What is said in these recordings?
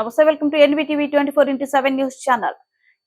నమస్తే welcome to NBTV twenty four into seven news channel.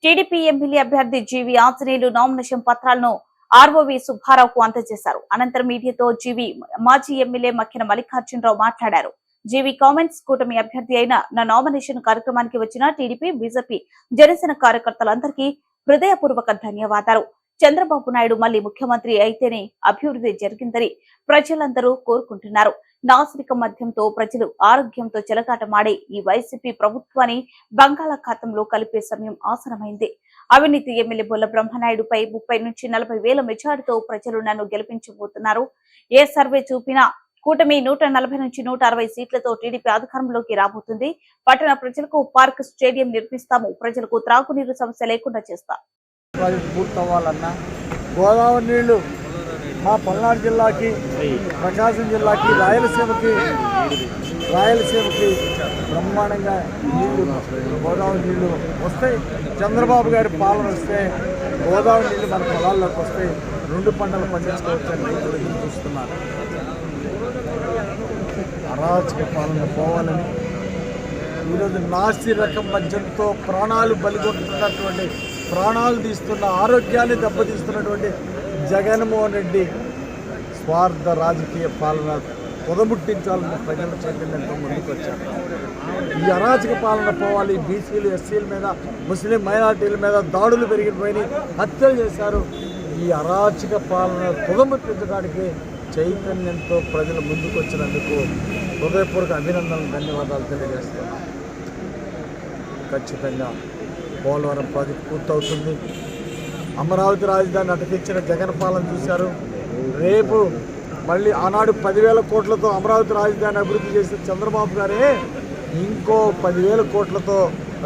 TDP MLA అభ్యర్థి జీవి Anjaneyulu nomination పత్రాలను ROV సుబ్బారావుకు అందజేశారు. అనంతరం మీడియాతో జీవి మాజీ ఎమ్మెల్యే మక్కిన మల్లికార్జునరావు మాట్లాడారు. జీవి కామెంట్స్ కూటమి అభ్యర్థి అయిన నా నామినేషన్ కార్యక్రమానికి వచ్చిన టీడీపీ బీజేపీ జనసేన కార్యకర్తలందరికీ హృదయపూర్వక ధన్యవాదాలు. చంద్రబాబు నాయుడు మళ్ళీ ముఖ్యమంత్రి అయితేనే అభివృద్ధి జరిగిందని ప్రజలందరూ కోరుకుంటున్నారు. నాసిక మద్యంతో ప్రజలు ఆరోగ్యంతో చెలకాటమాడే ఈ వైసీపీ ప్రభుత్వాన్ని బంగాళాఖాతంలో కలిపే సమయం ఆసనమైంది. అవినీతి ఎమ్మెల్యే బొల్ల బ్రహ్మనాయుడుపై ముప్పై నుంచి నలభై వేల మెజార్టీతో ప్రజలు నన్ను గెలిపించబోతున్నారు. ఏ సర్వే చూపినా కూటమి నూట నలభై నుంచి నూట అరవై సీట్లతో టీడీపీ అధికారంలోకి రాబోతుంది. పట్టణ ప్రజలకు పార్క్ స్టేడియం నిర్మిస్తాము. ప్రజలకు త్రాగునీరు సమస్య లేకుండా చేస్తాం. గోదావరి నీళ్ళు మా పల్నాడు జిల్లాకి ప్రకాశం జిల్లాకి రాయలసీమకి రాయలసీమకి బ్రహ్మాండంగా నీళ్ళు గోదావరి నీళ్ళు వస్తాయి. చంద్రబాబు గారి పాలన వస్తే గోదావరి నీళ్ళు మన పొలాల్లోకి వస్తాయి. రెండు పంటలు పండించుకోవచ్చని రైతులు ఎదురు చూస్తున్నారు. అరాచక పాలన పోవాలని. ఈరోజు నాసి రకం మద్యంతో ప్రాణాలు బలిగొంటున్నటువంటి ప్రాణాలు తీస్తున్న ఆరోగ్యాన్ని దెబ్బతీస్తున్నటువంటి జగన్మోహన్ రెడ్డి స్వార్థ రాజకీయ పాలన పొదముట్టించాలని ప్రజల చైతన్యంతో ముందుకు వచ్చారు ఈ అరాచక పాలన పోవాలి బీసీలు ఎస్సీల మీద ముస్లిం మైనార్టీల మీద దాడులు పెరిగిపోయి హత్యలు చేశారు. ఈ అరాచక పాలన పొదముట్టించడానికి చైతన్యంతో ప్రజలు ముందుకు వచ్చినందుకు హృదయపూర్వక అభినందనలు ధన్యవాదాలు తెలియజేస్తున్నాను ఖచ్చితంగా పోలవరం ప్రాజెక్ట్ పూర్తవుతుంది. అమరావతి రాజధాని అటకెచ్చిన జగన్ పాలన చూశారు. రేపు మళ్ళీ ఆనాడు పదివేల కోట్లతో అమరావతి రాజధాని అభివృద్ధి చేసిన చంద్రబాబు గారే ఇంకో పదివేల కోట్లతో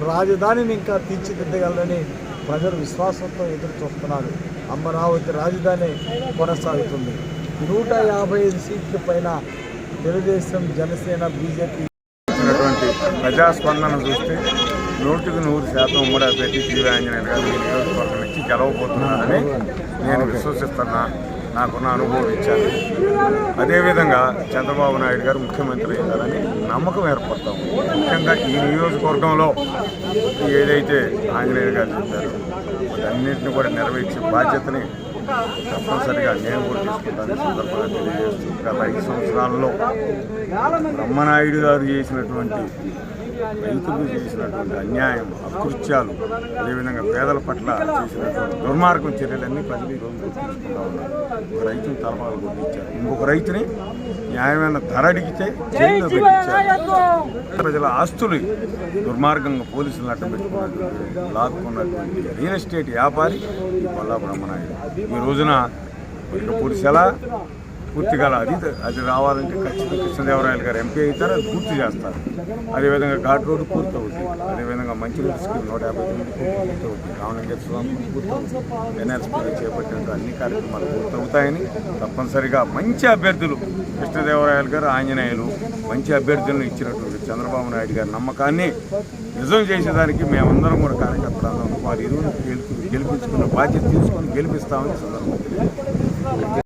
రాజధానిని ఇంకా తీర్చిదిద్దగలరని ప్రజలు విశ్వాసంతో ఎదురు చూస్తున్నారు. అమరావతి రాజధాని కొనసాగుతుంది. నూట యాభై ఐదు సీట్ల పైన తెలుగుదేశం జనసేన బీజేపీ ప్రజాస్పందన చూస్తే నూటికి నూరు శాతం ఉమ్మడి అభ్యర్థి జీవి గారు ఈ నియోజకవర్గం నుంచి గెలవబోతున్నారని నేను విశ్వసిస్తున్నా నాకున్న అనుభవం ఇచ్చాను అదేవిధంగా చంద్రబాబు నాయుడు గారు ముఖ్యమంత్రి అయ్యారని నమ్మకం ఏర్పడతాం. ముఖ్యంగా ఈ నియోజకవర్గంలో ఏదైతే ఆంజనేయులు గారు చెప్పారో అన్నింటినీ కూడా నెరవేర్చే బాధ్యతని తప్పనిసరిగా నేను కూడా తీసుకుంటాను సందర్భంగా తెలియజేస్తూ గత ఐదు సంవత్సరాల్లో బ్రహ్మనాయుడు గారు చేసినటువంటి రైతులు చేసినటువంటి అన్యాయం అకృత్యాలు అదేవిధంగా పేదల పట్ల చేసినటువంటి దుర్మార్గం చర్యలన్నీ ప్రజలు ఈరోజు గుర్తుంచుకుంటా ఉన్నారు. ఒక రైతుని తలపాలు గుర్తించారు ఇంకొక రైతుని న్యాయమైన ధర అడిగితే జైల్లో పెట్టించారు. ప్రజల ఆస్తులు దుర్మార్గంగా పోలీసులు అడ్డం పెట్టుకున్నటువంటి లాక్కున్నటువంటి రియల్ ఎస్టేట్ వ్యాపారి ఈ పల్లా బ్రహ్మనాయుడు ఈ రోజున ఇక పురుషల పూర్తిగా అది అది రావాలంటే ఖచ్చితంగా కృష్ణదేవరాయలు గారు ఎంపీ అవుతారు అది పూర్తి చేస్తారు. అదేవిధంగా ఘాట్ రోడ్డు పూర్తి అవుతుంది అదేవిధంగా మంచి రోడ్డు స్కీమ్ నూట యాభై తొమ్మిది పూర్తి అవుతుంది రావణగర్ స్వామి పూర్తి అవుతుంది ఎన్ఆర్సీపీలో చేపట్టిన అన్ని కార్యక్రమాలు పూర్తి అవుతాయని తప్పనిసరిగా మంచి అభ్యర్థులు కృష్ణదేవరాయలు గారు ఆంజనేయులు మంచి అభ్యర్థులను ఇచ్చినటువంటి చంద్రబాబు నాయుడు గారి నమ్మకాన్ని నిజం చేసేదానికి మేమందరం కూడా కార్యకర్తలందరం వారి ఇరువురు గెలిపించుకున్న బాధ్యత తీసుకొని గెలిపిస్తామని సందర్భం